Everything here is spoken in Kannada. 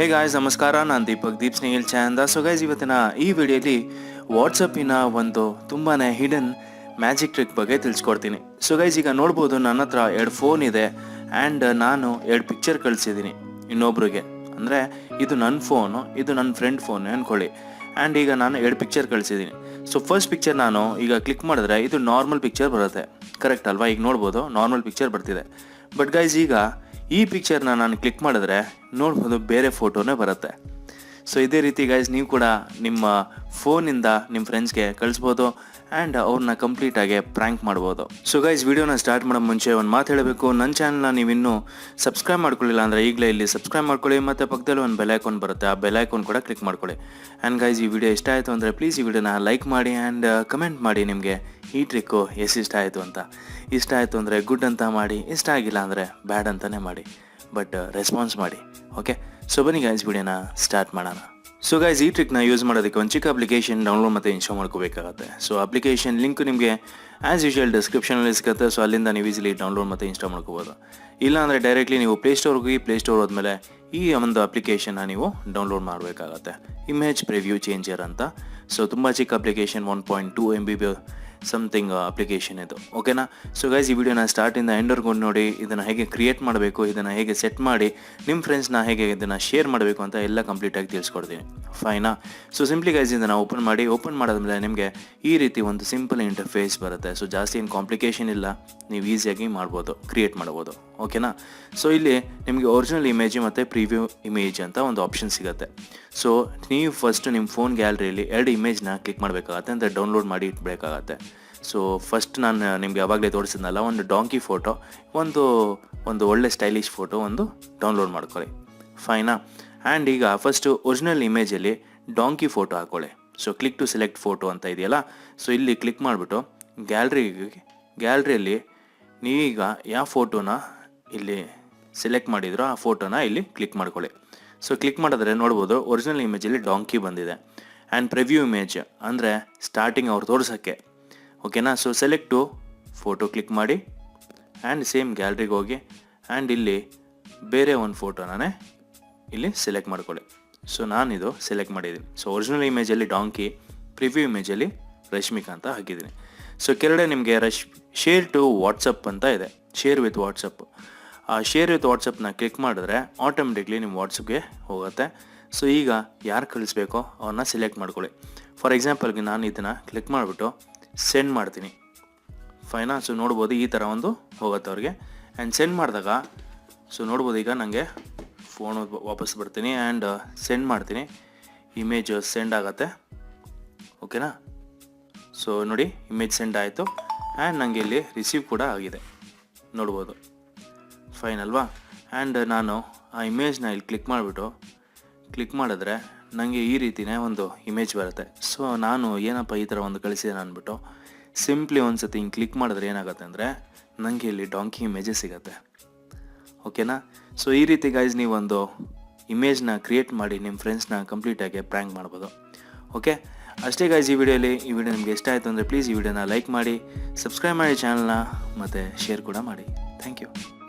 ಹೇ ಗಾಯ್ಸ್ ನಮಸ್ಕಾರ. ನಾನು ದೀಪಕ್ ದೀಪ್ ಸ್ನೇಹಿಲ್ ಚಾಂದ. ಸೊ ಗೈಸ್ ಇವತ್ತಿನ ಈ ವಿಡಿಯೋಲಿ ವಾಟ್ಸಪ್ಪಿನ ಒಂದು ತುಂಬಾ ಹಿಡನ್ ಮ್ಯಾಜಿಕ್ ಟ್ರಿಕ್ ಬಗ್ಗೆ ತಿಳಿಸ್ಕೊಡ್ತೀನಿ. ಸೊ ಗೈಸ್ ಈಗ ನೋಡ್ಬೋದು ನನ್ನ ಹತ್ರ ಎರಡು ಫೋನ್ ಇದೆ ಆ್ಯಂಡ್ ನಾನು ಎರಡು ಪಿಕ್ಚರ್ ಕಳಿಸಿದ್ದೀನಿ ಇನ್ನೊಬ್ರಿಗೆ. ಅಂದರೆ ಇದು ನನ್ನ ಫೋನು ಇದು ನನ್ನ ಫ್ರೆಂಡ್ ಫೋನ್ ಅಂದ್ಕೊಳ್ಳಿ ಆ್ಯಂಡ್ ಈಗ ನಾನು ಎರಡು ಪಿಕ್ಚರ್ ಕಳಿಸಿದ್ದೀನಿ ಸೊ ಫಸ್ಟ್ ಪಿಕ್ಚರ್ ನಾನು ಈಗ ಕ್ಲಿಕ್ ಮಾಡಿದ್ರೆ ಇದು ನಾರ್ಮಲ್ ಪಿಕ್ಚರ್ ಬರುತ್ತೆ. ಕರೆಕ್ಟ್ ಅಲ್ವಾ? ಈಗ ನೋಡ್ಬೋದು ನಾರ್ಮಲ್ ಪಿಕ್ಚರ್ ಬರ್ತಿದೆ. ಬಟ್ ಗೈಸ್ ಈಗ ಈ ಪಿಕ್ಚರ್ನ ನಾನು ಕ್ಲಿಕ್ ಮಾಡಿದ್ರೆ ನೋಡ್ಬೋದು ಬೇರೆ ಫೋಟೋನೇ ಬರುತ್ತೆ. ಸೊ ಇದೇ ರೀತಿ ಗೈಸ್ ನೀವು ಕೂಡ ನಿಮ್ಮ ಫೋನಿಂದ ನಿಮ್ಮ ಫ್ರೆಂಡ್ಸ್ಗೆ ಕಳಿಸ್ಬೋದು ಆ್ಯಂಡ್ ಅವ್ರನ್ನ ಕಂಪ್ಲೀಟಾಗಿ ಪ್ರ್ಯಾಂಕ್ ಮಾಡ್ಬೋದು. ಸೊ ಗೈಸ್ ವಿಡಿಯೋನ ಸ್ಟಾರ್ಟ್ ಮಾಡೋ ಮುಂಚೆ ಒಂದು ಮಾತು ಹೇಳಬೇಕು. ನನ್ನ ಚಾನಲ್ನ ನೀವು ಇನ್ನೂ ಸಬ್ಸ್ಕ್ರೈಬ್ ಮಾಡ್ಕೊಳ್ಳಿಲ್ಲ ಅಂದರೆ ಈಗಲೇ ಇಲ್ಲಿ ಸಬ್ಸ್ಕ್ರೈಬ್ ಮಾಡ್ಕೊಳ್ಳಿ. ಮತ್ತು ಪಕ್ಕದಲ್ಲಿ ಒಂದು ಬೆಲ್ ಐಕಾನ್ ಬರುತ್ತೆ. ಆ ಬೆಲ್ ಐಕಾನ್ ಕೂಡ ಕ್ಲಿಕ್ ಮಾಡ್ಕೊಳ್ಳಿ. ಆ್ಯಂಡ್ ಗೈಸ್ ಈ ವಿಡಿಯೋ ಇಷ್ಟ ಆಯಿತು ಅಂದರೆ ಪ್ಲೀಸ್ ಈ ವಿಡಿಯೋನ ಲೈಕ್ ಮಾಡಿ ಆ್ಯಂಡ್ ಕಮೆಂಟ್ ಮಾಡಿ ನಿಮಗೆ ಈ ಟ್ರಿಕ್ಕು ಎಷ್ಟು ಇಷ್ಟ ಆಯಿತು ಅಂತ. ಇಷ್ಟ ಆಯಿತು ಅಂದರೆ ಗುಡ್ ಅಂತ ಮಾಡಿ, ಇಷ್ಟ ಆಗಿಲ್ಲ ಅಂದರೆ ಬ್ಯಾಡ್ ಅಂತಲೇ ಮಾಡಿ. ಬಟ್ ರೆಸ್ಪಾನ್ಸ್ ಮಾಡಿ. ಓಕೆ ಸೊ ಬನ್ನಿ ಗೈಸ್ ವಿಡಿಯೋನ ಸ್ಟಾರ್ಟ್ ಮಾಡೋಣ. ಸೊ ಗೈಸ್ ಈ ಟ್ರಿಕ್ನ ಯೂಸ್ ಮಾಡೋದಕ್ಕೆ ಒಂದು ಚಿಕ್ಕ ಅಪ್ಲಿಕೇಶನ್ ಡೌನ್ಲೋಡ್ ಮತ್ತು ಇನ್ಸ್ಟಾಲ್ ಮಾಡ್ಕೋಬೇಕಾಗುತ್ತೆ. ಸೊ ಅಪ್ಲಿಕೇಶನ್ ಲಿಂಕ್ ನಿಮಗೆ ಆ್ಯಸ್ ಯೂಶುವಲ್ ಡಿಸ್ಕ್ರಿಪ್ಷನಲ್ಲಿ ಸಿಗುತ್ತೆ. ಸೊ ಅಲ್ಲಿಂದ ನೀವು ಈಸಿಲಿ ಡೌನ್ಲೋಡ್ ಮತ್ತು ಇನ್ಸ್ಟಾಲ್ ಮಾಡ್ಕೋಬೋದು. ಇಲ್ಲ ಅಂದರೆ ಡೈರೆಕ್ಟ್ಲಿ ನೀವು ಪ್ಲೇ ಪ್ಲೇಸ್ಟೋರ್ಗೆ ಹೋಗಿ ಪ್ಲೇಸ್ಟೋರ್ ಹೋದ್ಮೇಲೆ ಈ ಒಂದು ಅಪ್ಲಿಕೇಶನ್ನ ನೀವು ಡೌನ್ಲೋಡ್ ಮಾಡಬೇಕಾಗತ್ತೆ. ಇಮೇಜ್ ಪ್ರಿವ್ಯೂ ಚೇಂಜರ್ ಅಂತ. ಸೊ ತುಂಬ ಚಿಕ್ಕ application one point two M B B something application ಇದು. ಓಕೆನಾ ಸೊ ಗೈಸ್ ಈ ವಿಡಿಯೋನ ಸ್ಟಾರ್ಟಿಂದ ಎಂಡರ್ಗೂ ನೋಡಿ, ಇದನ್ನು ಹೇಗೆ ಕ್ರಿಯೇಟ್ ಮಾಡಬೇಕು, ಇದನ್ನು ಹೇಗೆ ಸೆಟ್ ಮಾಡಿ ನಿಮ್ಮ ಫ್ರೆಂಡ್ಸ್ನ ಹೇಗೆ ಇದನ್ನು ಶೇರ್ ಮಾಡಬೇಕು ಅಂತ ಎಲ್ಲ ಕಂಪ್ಲೀಟಾಗಿ ತಿಳಿಸ್ಕೊಡ್ತೀನಿ. ಫೈನಾ ಸೊ ಸಿಂಪ್ಲಿ ಗೈಸ್ ಇದನ್ನು ಓಪನ್ ಮಾಡಿ ಓಪನ್ ಮಾಡಾದ್ಮೇಲೆ ನಿಮಗೆ ಈ ರೀತಿ ಒಂದು ಸಿಂಪಲ್ ಇಂಟರ್ಫೇಸ್ ಬರುತ್ತೆ. ಸೊ ಜಾಸ್ತಿ ಏನು ಕಾಂಪ್ಲಿಕೇಶನ್ ಇಲ್ಲ, ನೀವು ಈಸಿಯಾಗಿ ಮಾಡ್ಬೋದು ಕ್ರಿಯೇಟ್ ಮಾಡ್ಬೋದು. ಓಕೆನಾ ಸೊ ಇಲ್ಲಿ ನಿಮಗೆ ಒರಿಜಿನಲ್ ಇಮೇಜ್ ಮತ್ತು ಪ್ರಿವ್ಯೂ ಇಮೇಜ್ ಅಂತ ಒಂದು ಆಪ್ಷನ್ ಸಿಗುತ್ತೆ. ಸೊ ನೀವು ಫಸ್ಟ್ ನಿಮ್ಮ ಫೋನ್ ಗ್ಯಾಲರಿಯಲ್ಲಿ ಎರಡು ಇಮೇಜ್ನ ಕ್ಲಿಕ್ ಮಾಡಬೇಕಾಗತ್ತೆ, ಅಂದರೆ ಡೌನ್ಲೋಡ್ ಮಾಡಿ ಇಟ್ಬೇಕಾಗತ್ತೆ. ಸೊ ಫಸ್ಟ್ ನಾನು ನಿಮಗೆ ಯಾವಾಗಲೇ ತೋರಿಸಿದ್ನಲ್ಲ, ಒಂದು ಡಾಂಕಿ ಫೋಟೋ ಒಂದು ಒಂದು ಒಳ್ಳೆ ಸ್ಟೈಲಿಶ್ ಫೋಟೋ ಒಂದು ಡೌನ್ಲೋಡ್ ಮಾಡ್ಕೊಳ್ಳಿ. ಫೈನಾ ಆ್ಯಂಡ್ ಈಗ ಫಸ್ಟು ಒರಿಜಿನಲ್ ಇಮೇಜಲ್ಲಿ ಡಾಂಕಿ ಫೋಟೋ ಹಾಕೊಳ್ಳಿ. So click to select photo ಅಂತ ಇದೆಯಲ್ಲ? ಸೊ ಇಲ್ಲಿ ಕ್ಲಿಕ್ ಮಾಡಿಬಿಟ್ಟು ಗ್ಯಾಲ್ರಿಗೆ ಗ್ಯಾಲ್ರಿಯಲ್ಲಿ ನೀವೀಗ ಯಾವ ಫೋಟೋನ ಇಲ್ಲಿ ಸೆಲೆಕ್ಟ್ ಮಾಡಿದ್ರು ಆ ಫೋಟೋನ ಇಲ್ಲಿ ಕ್ಲಿಕ್ ಮಾಡ್ಕೊಳ್ಳಿ. ಸೊ ಕ್ಲಿಕ್ ಮಾಡಿದ್ರೆ ನೋಡ್ಬೋದು ಒರಿಜಿನಲ್ ಇಮೇಜಲ್ಲಿ ಡಾಂಕಿ ಬಂದಿದೆ. ಆ್ಯಂಡ್ ಪ್ರಿವ್ಯೂ ಇಮೇಜ್ ಅಂದರೆ ಸ್ಟಾರ್ಟಿಂಗ್ ಅವ್ರು ತೋರಿಸೋಕ್ಕೆ. ಓಕೆನಾ ಸೊ ಸೆಲೆಕ್ಟು ಫೋಟೋ ಕ್ಲಿಕ್ ಮಾಡಿ ಆ್ಯಂಡ್ ಸೇಮ್ ಗ್ಯಾಲ್ರಿಗೆ ಹೋಗಿ ಆ್ಯಂಡ್ ಇಲ್ಲಿ ಬೇರೆ ಒಂದು ಫೋಟೋನೇ ಇಲ್ಲಿ ಸೆಲೆಕ್ಟ್ ಮಾಡ್ಕೊಳ್ಳಿ. ಸೊ ನಾನಿದು ಸೆಲೆಕ್ಟ್ ಮಾಡಿದ್ದೀನಿ. ಸೊ ಒರಿಜಿನಲ್ ಇಮೇಜಲ್ಲಿ ಡಾಂಕಿ ಪ್ರಿವ್ಯೂ ಇಮೇಜಲ್ಲಿ ರಶ್ಮಿಕಾ ಅಂತ ಹಾಕಿದ್ದೀನಿ. ಸೊ ಕೆಳಗಡೆ ನಿಮಗೆ ರಶ್ ಶೇರ್ ಟು ವಾಟ್ಸಪ್ ಅಂತ ಇದೆ. Share with WhatsApp share with ವಾಟ್ಸಪ್ನ click ಮಾಡಿದ್ರೆ ಆಟೋಮೆಟಿಕ್ಲಿ ನಿಮ್ಮ ವಾಟ್ಸಪ್ಗೆ ಹೋಗುತ್ತೆ. ಸೊ ಈಗ ಯಾರು ಕಳಿಸ್ಬೇಕೋ ಅವ್ರನ್ನ ಸೆಲೆಕ್ಟ್ ಮಾಡ್ಕೊಳ್ಳಿ. ಫಾರ್ ಎಕ್ಸಾಂಪಲ್ಗೆ ನಾನು ಇದನ್ನು ಕ್ಲಿಕ್ ಮಾಡಿಬಿಟ್ಟು ಸೆಂಡ್ ಮಾಡ್ತೀನಿ. ಫೈನಾ ಸೊ ನೋಡ್ಬೋದು ಈ ಥರ ಒಂದು ಹೋಗುತ್ತೆ ಅವ್ರಿಗೆ. ಆ್ಯಂಡ್ ಸೆಂಡ್ ಮಾಡಿದಾಗ ಸೊ ನೋಡ್ಬೋದು ಈಗ ನನಗೆ ಫೋನ್ ವಾಪಸ್ ಬರ್ತೀನಿ ಆ್ಯಂಡ್ ಸೆಂಡ್ ಮಾಡ್ತೀನಿ. ಇಮೇಜ್ ಸೆಂಡ್ ಆಗುತ್ತೆ. ಓಕೆನಾ ಸೊ ನೋಡಿ ಇಮೇಜ್ ಸೆಂಡ್ ಆಯಿತು. ಆ್ಯಂಡ್ ನನಗೆ ಇಲ್ಲಿ ರಿಸೀವ್ ಕೂಡ ಆಗಿದೆ. ನೋಡ್ಬೋದು. ಫೈನ್ ಅಲ್ವಾ? ಆ್ಯಂಡ್ ನಾನು ಆ ಇಮೇಜ್ನ ಇಲ್ಲಿ ಕ್ಲಿಕ್ ಮಾಡಿಬಿಟ್ಟು ಕ್ಲಿಕ್ ಮಾಡಿದ್ರೆ ನನಗೆ ಈ ರೀತಿಯೇ ಒಂದು ಇಮೇಜ್ ಬರುತ್ತೆ. ಸೊ ನಾನು ಏನಪ್ಪ ಈ ಥರ ಒಂದು ಕಳಿಸಿದ್ದೇನೆ ಅಂದ್ಬಿಟ್ಟು ಸಿಂಪ್ಲಿ ಒಂದು ಸತಿ ಹಿಂಗೆ ಕ್ಲಿಕ್ ಮಾಡಿದ್ರೆ ಏನಾಗುತ್ತೆ ಅಂದರೆ ನನಗೆ ಇಲ್ಲಿ ಡಾಂಕಿ ಇಮೇಜೇ ಸಿಗುತ್ತೆ. ಓಕೆನಾ ಸೊ ಈ ರೀತಿ ಗೈಸ್ ನೀವೊಂದು ಇಮೇಜ್ನ ಕ್ರಿಯೇಟ್ ಮಾಡಿ ನಿಮ್ಮ ಫ್ರೆಂಡ್ಸ್ನ ಕಂಪ್ಲೀಟಾಗಿ ಪ್ರ್ಯಾಂಕ್ ಮಾಡ್ಬೋದು. ಓಕೆ ಅಷ್ಟೇ ಗೈಸ್ ಈ ವಿಡಿಯೋಲಿ, ಈ ವಿಡಿಯೋ ನಿಮಗೆ ಇಷ್ಟ ಆಯಿತು ಅಂದರೆ ಪ್ಲೀಸ್ ಈ ವಿಡಿಯೋನ ಲೈಕ್ ಮಾಡಿ ಸಬ್ಸ್ಕ್ರೈಬ್ ಮಾಡಿ ಚಾನಲ್ನ ಮತ್ತು ಶೇರ್ ಕೂಡ ಮಾಡಿ. Thank you